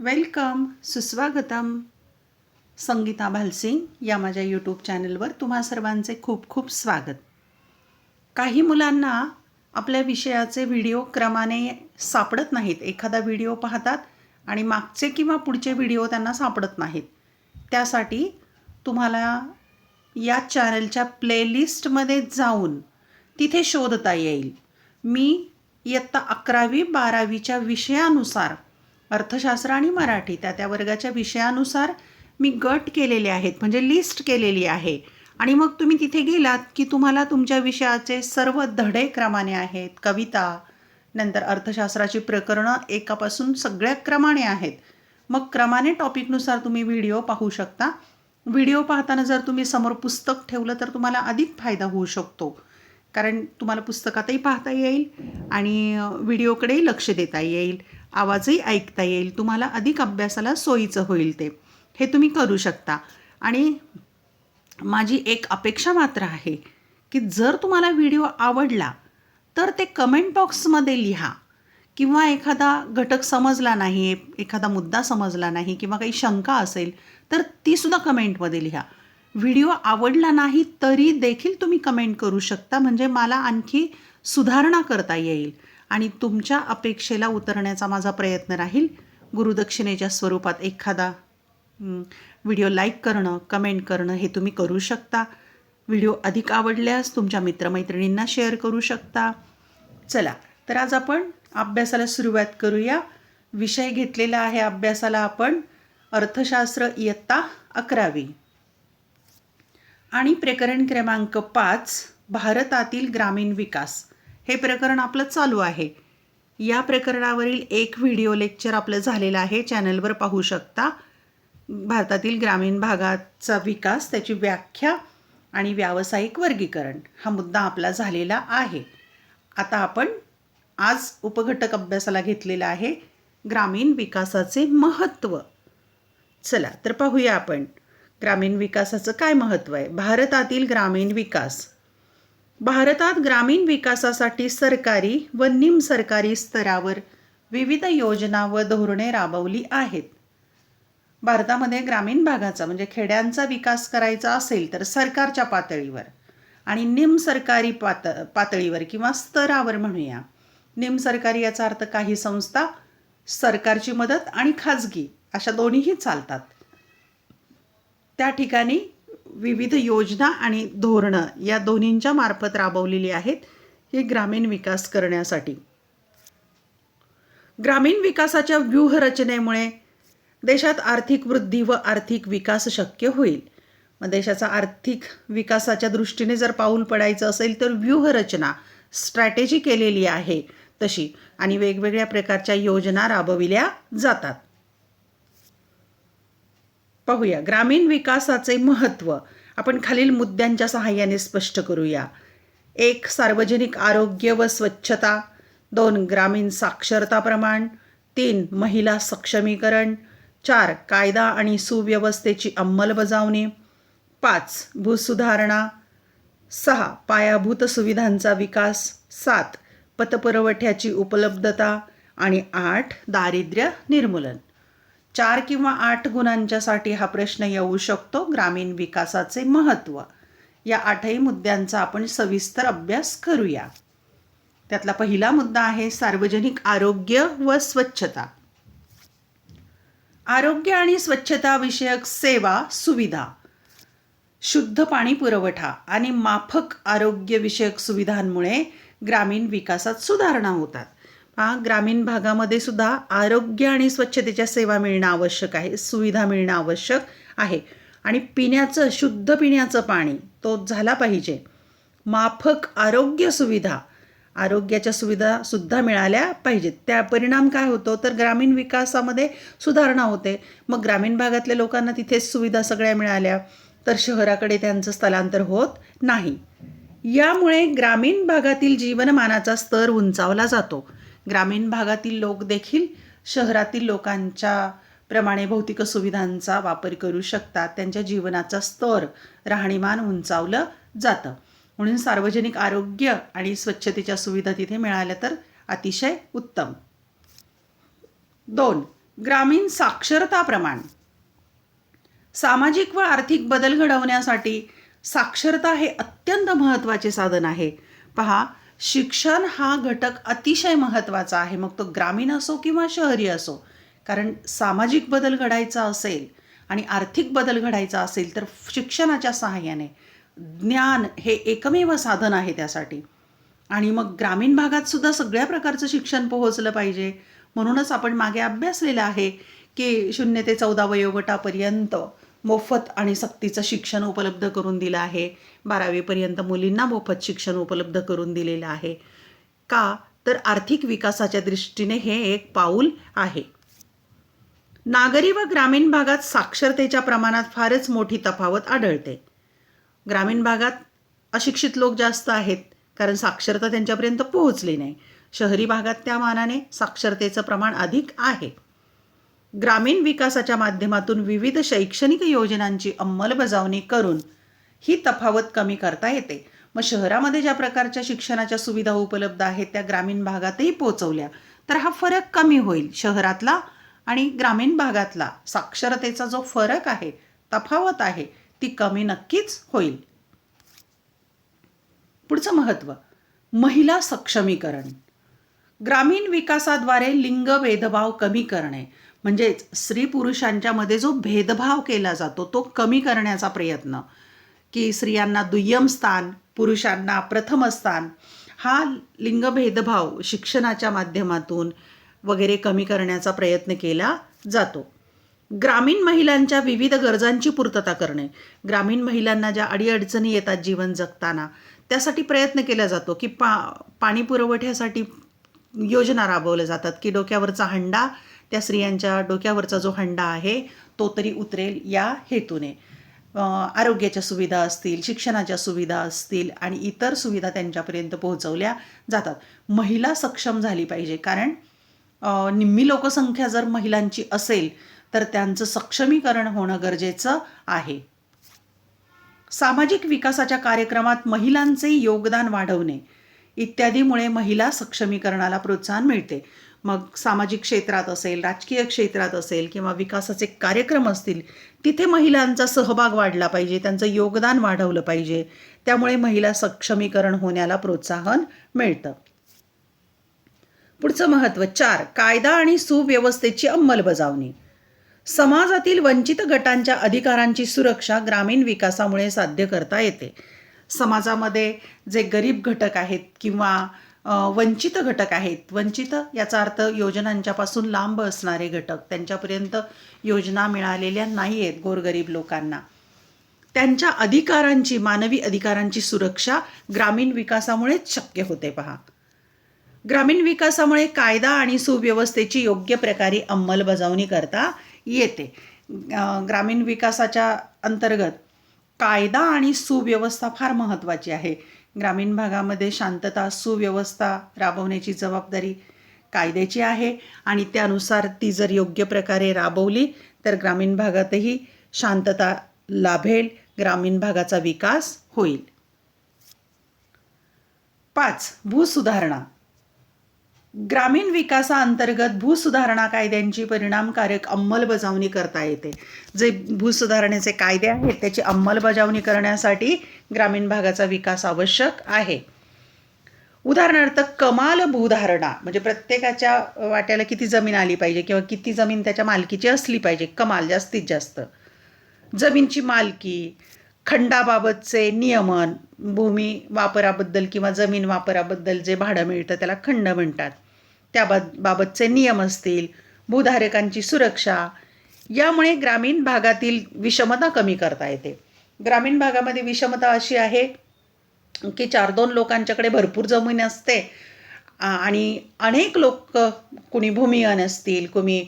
Welcome सुस्वागतम. संगीता भालसिंग या माझ्या यूट्यूब चॅनलवर तुम्हा सर्वांचे खूप खूप स्वागत. काही मुलांना आपल्या विषयाचे व्हिडिओ क्रमाने सापडत नाहीत. एखादा व्हिडिओ पाहतात आणि मागचे किंवा पुढचे व्हिडिओ त्यांना सापडत नाहीत. त्यासाठी तुम्हाला या चॅनलच्या प्लेलिस्टमध्ये जाऊन तिथे शोधता येईल. मी इयत्ता अकरावी बारावीच्या विषयानुसार अर्थशास्त्र आणि मराठी त्या त्या वर्गाच्या विषयानुसार मी गट केलेले आहेत म्हणजे लिस्ट केलेली आहे. आणि मग तुम्ही तिथे गेलात की तुम्हाला तुमच्या विषयाचे सर्व धडे क्रमाने आहेत कविता नंतर अर्थशास्त्राची प्रकरणं एकापासून सगळ्या क्रमाने आहेत. मग क्रमाने टॉपिकनुसार तुम्ही व्हिडिओ पाहू शकता. व्हिडिओ पाहताना जर तुम्ही समोर पुस्तक ठेवलं तर तुम्हाला अधिक फायदा होऊ शकतो. कारण तुम्हाला पुस्तकातही पाहता येईल आणि व्हिडिओकडेही लक्ष देता येईल. आवाजही ऐकता येईल. तुम्हाला अधिक अभ्यासाला सोयीचं होईल ते. हे तुम्ही करू शकता. आणि माझी एक अपेक्षा मात्र आहे की जर तुम्हाला व्हिडिओ आवडला तर ते कमेंट बॉक्समध्ये लिहा. किंवा एखादा घटक समजला नाही एखादा मुद्दा समजला नाही किंवा काही शंका असेल तर तीसुद्धा कमेंटमध्ये लिहा. व्हिडिओ आवडला नाही तरी देखील तुम्ही कमेंट करू शकता. म्हणजे मला आणखी सुधारणा करता येईल. आणि तुमच्या अपेक्षेला उतरण्याचा माझा प्रयत्न राहील. गुरुदक्षिणेच्या स्वरूपात एखादा व्हिडिओ लाईक करणं कमेंट करणं हे तुम्ही करू शकता. व्हिडिओ अधिक आवडल्यास तुमच्या मित्रमैत्रिणींना शेअर करू शकता. चला तर आज आपण अभ्यासाला सुरुवात करूया. विषय घेतलेला आहे अभ्यासाला आपण. अर्थशास्त्र इयत्ता अकरावी. आणि प्रकरण क्रमांक पाच भारतातील ग्रामीण विकास. हे प्रकरण आपलं चालू आहे. या प्रकरणावरील एक व्हिडिओ लेक्चर आपलं झालेलं आहे. चॅनलवर पाहू शकता. भारतातील ग्रामीण भागाचा विकास त्याची व्याख्या आणि व्यावसायिक वर्गीकरण हा मुद्दा आपला झालेला आहे. आता आपण आज उपघटक अभ्यासाला घेतलेला आहे. ग्रामीण विकासाचे महत्त्व. चला तर पाहूया आपण. ग्रामीण विकासाचं काय महत्त्व आहे? भारतातील ग्रामीण विकास. भारतात ग्रामीण विकासासाठी सरकारी व निमसरकारी स्तरावर विविध योजना व धोरणे राबवली आहेत. भारतामध्ये ग्रामीण भागाचा म्हणजे खेड्यांचा विकास करायचा असेल तर सरकारच्या पातळीवर आणि निमसरकारी पात पातळीवर किंवा स्तरावर म्हणूया. निमसरकारी याचा अर्थ काही संस्था सरकारची मदत आणि खाजगी अशा दोन्हीही चालतात. त्या ठिकाणी विविध योजना आणि धोरणं या दोन्हींच्या मार्फत राबवलेली आहेत हे ग्रामीण विकास करण्यासाठी. ग्रामीण विकासाच्या व्यूहरचनेमुळे देशात आर्थिक वृद्धी व आर्थिक विकास शक्य होईल. मग देशाचा आर्थिक विकासाच्या दृष्टीने जर पाऊल पडायचं असेल तर व्यूहरचना स्ट्रॅटेजी केलेली आहे तशी. आणि वेगवेगळ्या प्रकारच्या योजना राबविल्या जातात. पाहूया. ग्रामीण विकासाचे महत्त्व. आपण खालील मुद्द्यांच्या सहाय्याने स्पष्ट करूया. एक सार्वजनिक आरोग्य व स्वच्छता. दोन ग्रामीण साक्षरता प्रमाण. तीन महिला सक्षमीकरण. चार कायदा आणि सुव्यवस्थेची अंमलबजावणी. पाच भूसुधारणा. सहा पायाभूत सुविधांचा विकास. सात पतपुरवठ्याची उपलब्धता. आणि आठ दारिद्र्य निर्मूलन. चार किंवा आठ गुणांच्यासाठी हा प्रश्न येऊ शकतो. ग्रामीण विकासाचे महत्त्व. या आठही मुद्द्यांचा आपण सविस्तर अभ्यास करूया. त्यातला पहिला मुद्दा आहे सार्वजनिक आरोग्य व स्वच्छता. आरोग्य आणि स्वच्छता विषयक सेवा सुविधा शुद्ध पाणी पुरवठा आणि माफक आरोग्यविषयक सुविधांमुळे ग्रामीण विकासात सुधारणा होतात. हा ग्रामीण भागामध्ये सुद्धा आरोग्य आणि स्वच्छतेच्या सेवा मिळणं आवश्यक आहे सुविधा मिळणं आवश्यक आहे. आणि पिण्याचं शुद्ध पिण्याचं पाणी तो झाला पाहिजे. माफक आरोग्य सुविधा आरोग्याच्या सुविधा सुद्धा मिळाल्या पाहिजेत. त्या परिणाम काय होतो? तर ग्रामीण विकासामध्ये सुधारणा होते. मग ग्रामीण भागातल्या लोकांना तिथेच सुविधा सगळ्या मिळाल्या तर शहराकडे त्यांचं स्थलांतर होत नाही. यामुळे ग्रामीण भागातील जीवनमानाचा स्तर उंचावला जातो. ग्रामीण भागातील लोक देखील शहरातील लोकांच्या प्रमाणे भौतिक सुविधांचा वापर करू शकतात. त्यांच्या जीवनाचा स्तर राहणीमान उंचावलं जातं. म्हणून सार्वजनिक आरोग्य आणि स्वच्छतेच्या सुविधा तिथे मिळाल्या तर अतिशय उत्तम. दोन ग्रामीण साक्षरता प्रमाण. सामाजिक व आर्थिक बदल घडवण्यासाठी साक्षरता हे अत्यंत महत्त्वाचे साधन आहे. पहा शिक्षण हा घटक अतिशय महत्त्वाचा आहे. मग तो ग्रामीण असो किंवा शहरी असो. कारण सामाजिक बदल घडायचा असेल आणि आर्थिक बदल घडायचा असेल तर शिक्षणाच्या सहाय्याने ज्ञान हे एकमेव साधन आहे त्यासाठी. आणि मग ग्रामीण भागात सुद्धा सगळ्या प्रकारचं शिक्षण पोहोचलं पाहिजे. म्हणूनच आपण मागे अभ्यासलेलं आहे की शून्य ते चौदा वयोगटापर्यंत मोफत आणि सक्तीचं शिक्षण उपलब्ध करून दिलं आहे. बारावीपर्यंत मुलींना मोफत शिक्षण उपलब्ध करून दिलेलं आहे. का? तर आर्थिक विकासाच्या दृष्टीने हे एक पाऊल आहे. नागरी व ग्रामीण भागात साक्षरतेच्या प्रमाणात फारच मोठी तफावत आढळते. ग्रामीण भागात अशिक्षित लोक जास्त आहेत कारण साक्षरता त्यांच्यापर्यंत पोहोचली नाही. शहरी भागात त्या मानाने साक्षरतेचं प्रमाण अधिक आहे. ग्रामीण विकासाच्या माध्यमातून विविध शैक्षणिक योजनांची अंमलबजावणी करून ही तफावत कमी करता येते. मग शहरामध्ये ज्या प्रकारच्या शिक्षणाच्या सुविधा उपलब्ध आहेत त्या ग्रामीण भागातही पोचवल्या तर हा फरक कमी होईल. शहरातला आणि ग्रामीण भागातला साक्षरतेचा जो फरक आहे तफावत आहे ती कमी नक्कीच होईल. पुढचं महत्त्व महिला सक्षमीकरण. ग्रामीण विकासाद्वारे लिंग भेदभाव कमी करणे. म्हणजेच स्त्री पुरुषांच्यामध्ये जो भेदभाव केला जातो तो कमी करण्याचा प्रयत्न. की स्त्रियांना दुय्यम स्थान पुरुषांना प्रथम स्थान हा लिंगभेदभाव शिक्षणाच्या माध्यमातून वगैरे कमी करण्याचा प्रयत्न केला जातो. ग्रामीण महिलांच्या विविध गरजांची पूर्तता करणे. ग्रामीण महिलांना ज्या अडीअडचणी येतात जीवन जगताना त्यासाठी प्रयत्न केला जातो की पा पाणी पुरवठ्यासाठी योजना राबवल्या जातात की डोक्यावरचा हंडा त्या स्त्रियांच्या डोक्यावरचा जो हंडा आहे तो तरी उतरेल या हेतूने. आरोग्याच्या सुविधा असतील शिक्षणाच्या सुविधा असतील आणि इतर सुविधा त्यांच्यापर्यंत पोहोचवल्या जातात. महिला सक्षम झाली पाहिजे कारण निम्मी लोकसंख्या जर महिलांची असेल तर त्यांचं सक्षमीकरण होणं गरजेचं आहे. सामाजिक विकासाच्या कार्यक्रमात महिलांचे योगदान वाढवणे इत्यादीमुळे महिला सक्षमीकरणाला प्रोत्साहन मिळते. मग सामाजिक क्षेत्रात असेल राजकीय क्षेत्रात असेल किंवा विकासाचे कार्यक्रम असतील तिथे महिलांचा सहभाग वाढला पाहिजे त्यांचं योगदान वाढवलं पाहिजे. त्यामुळे महिला सक्षमीकरण होण्याला प्रोत्साहन मिळतं. पुढचं महत्त्व चार कायदा आणि सुव्यवस्थेची अंमलबजावणी. समाजातील वंचित गटांच्या अधिकारांची सुरक्षा ग्रामीण विकासामुळे साध्य करता येते. समाजामध्ये जे गरीब घटक आहेत किंवा वंचित घटक आहेत. वंचित याचा अर्थ योजनांच्यापासून लांब असणारे घटक. त्यांच्यापर्यंत योजना मिळालेल्या नाही आहेत गोरगरीब लोकांना. त्यांच्या अधिकारांची मानवी अधिकारांची सुरक्षा ग्रामीण विकासामुळेच शक्य होते पहा. ग्रामीण विकासामुळे कायदा आणि सुव्यवस्थेची योग्य प्रकारे अंमलबजावणी करता येते. ग्रामीण विकासाच्या अंतर्गत कायदा आणि सुव्यवस्था फार महत्त्वाची आहे. ग्रामीण भागामध्ये शांतता सुव्यवस्था राबवण्याची जबाबदारी कायद्याची आहे आणि त्यानुसार ती जर योग्य प्रकारे राबवली तर ग्रामीण भागातही शांतता लाभेल ग्रामीण भागाचा विकास होईल. पाच भूसुधारणा. ग्रामीण विकासाअंतर्गत भूसुधारणा कायद्यांची परिणामकारक अंमलबजावणी करता येते. जे भूसुधारणेचे कायदे आहेत त्याची अंमलबजावणी करण्यासाठी ग्रामीण भागाचा विकास आवश्यक आहे. उदाहरणार्थ कमाल भूधारणा म्हणजे प्रत्येकाच्या वाट्याला किती जमीन आली पाहिजे किंवा किती जमीन त्याच्या मालकीची असली पाहिजे कमाल जास्तीत जास्त. जमीनची मालकी खंडाबाबतचे नियमन भूमी वापराबद्दल किंवा जमीन वापराबद्दल जे भाडं मिळतं त्याला खंड म्हणतात. त्याबाब बाबतचे नियम असतील भूधारकांची सुरक्षा यामुळे ग्रामीण भागातील विषमता कमी करता येते. ग्रामीण भागामध्ये विषमता अशी आहे की चार दोन लोकांच्याकडे भरपूर जमीन असते आणि अनेक लोक कुणी भूमियन असतील कुणी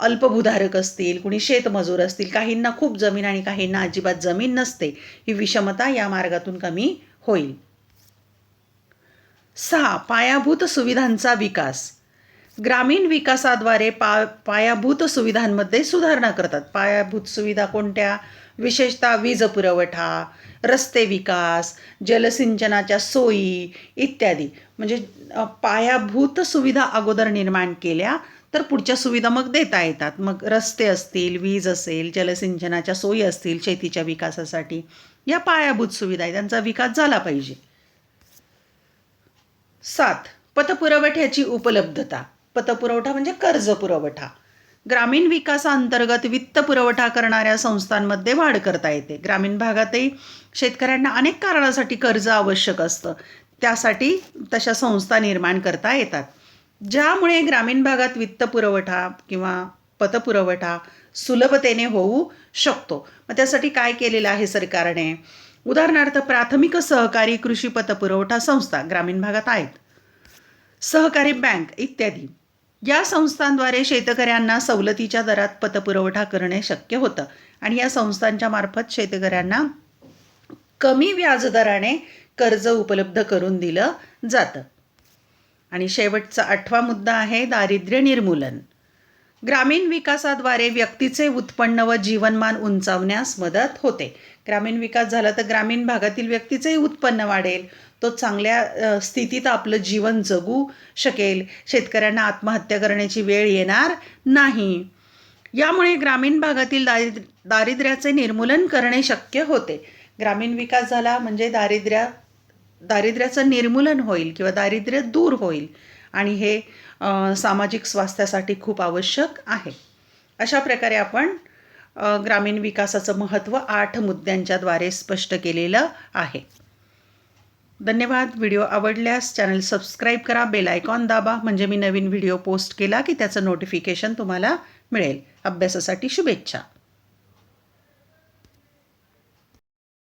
अल्पभूधारक असतील कुणी शेतमजूर असतील काहींना खूप जमीन आणि काहींना अजिबात जमीन नसते ही विषमता या मार्गातून कमी होईल. सहा पायाभूत सुविधांचा विकास. ग्रामीण विकासाद्वारे पा पायाभूत सुविधांमध्ये सुधारणा करतात. पायाभूत सुविधा कोणत्या? विशेषतः वीज पुरवठा रस्ते विकास जलसिंचनाच्या सोयी इत्यादी. म्हणजे पायाभूत सुविधा अगोदर निर्माण केल्या तर पुढच्या सुविधा मग देता येतात. मग रस्ते असतील वीज असेल जलसिंचनाच्या सोयी असतील शेतीच्या विकासासाठी या पायाभूत सुविधा आहे त्यांचा विकास झाला पाहिजे. सात पतपुरवठ्याची उपलब्धता. पतपुरवठा म्हणजे कर्ज पुरवठा ग्रामीण विकासाअंतर्गत वित्त पुरवठा करणाऱ्या संस्थांमध्ये वाढ करता येते. ग्रामीण भागातही शेतकऱ्यांना अनेक कारणासाठी कर्ज आवश्यक असतं. त्यासाठी तशा संस्था निर्माण करता येतात. ज्यामुळे ग्रामीण भागात वित्त पुरवठा किंवा पतपुरवठा सुलभतेने होऊ शकतो. मग त्यासाठी काय केलेलं आहे सरकारने? उदाहरणार्थ प्राथमिक सहकारी कृषी पतपुरवठा संस्था ग्रामीण भागात आहेत. सहकारी बँक इत्यादी. या संस्थांद्वारे शेतकऱ्यांना सवलतीच्या दरात पतपुरवठा करणे शक्य होतं. आणि या संस्थांच्या मार्फत शेतकऱ्यांना कमी व्याजदराने कर्ज उपलब्ध करून दिलं जातं. आणि शेवटचा आठवा मुद्दा आहे दारिद्र्य निर्मूलन. ग्रामीण विकासाद्वारे व्यक्तीचे उत्पन्न व जीवनमान उंचावण्यास मदत होते. ग्रामीण विकास झाला तर ग्रामीण भागातील व्यक्तीचंही उत्पन्न वाढेल. तो चांगल्या स्थितीत आपलं जीवन जगू शकेल. शेतकऱ्यांना आत्महत्या करण्याची वेळ येणार नाही. यामुळे ग्रामीण भागातील दारिद्र दारिद्र्याचे निर्मूलन करणे शक्य होते. ग्रामीण विकास झाला म्हणजे दारिद्र्या दारिद्र्याचं निर्मूलन होईल किंवा दारिद्र्य दूर होईल. आणि हे सामाजिक स्वास्थ्यासाठी खूप आवश्यक आहे. अशा प्रकारे आपण ग्रामीण विकासाचं महत्त्व आठ मुद्द्यांच्याद्वारे स्पष्ट केलेलं आहे. धन्यवाद. व्हिडिओ आवडल्यास चॅनल सबस्क्राईब करा बेल आयकॉन दाबा. म्हणजे मी नवीन व्हिडिओ पोस्ट केला की त्याचं नोटिफिकेशन तुम्हाला मिळेल. अभ्यासासाठी शुभेच्छा.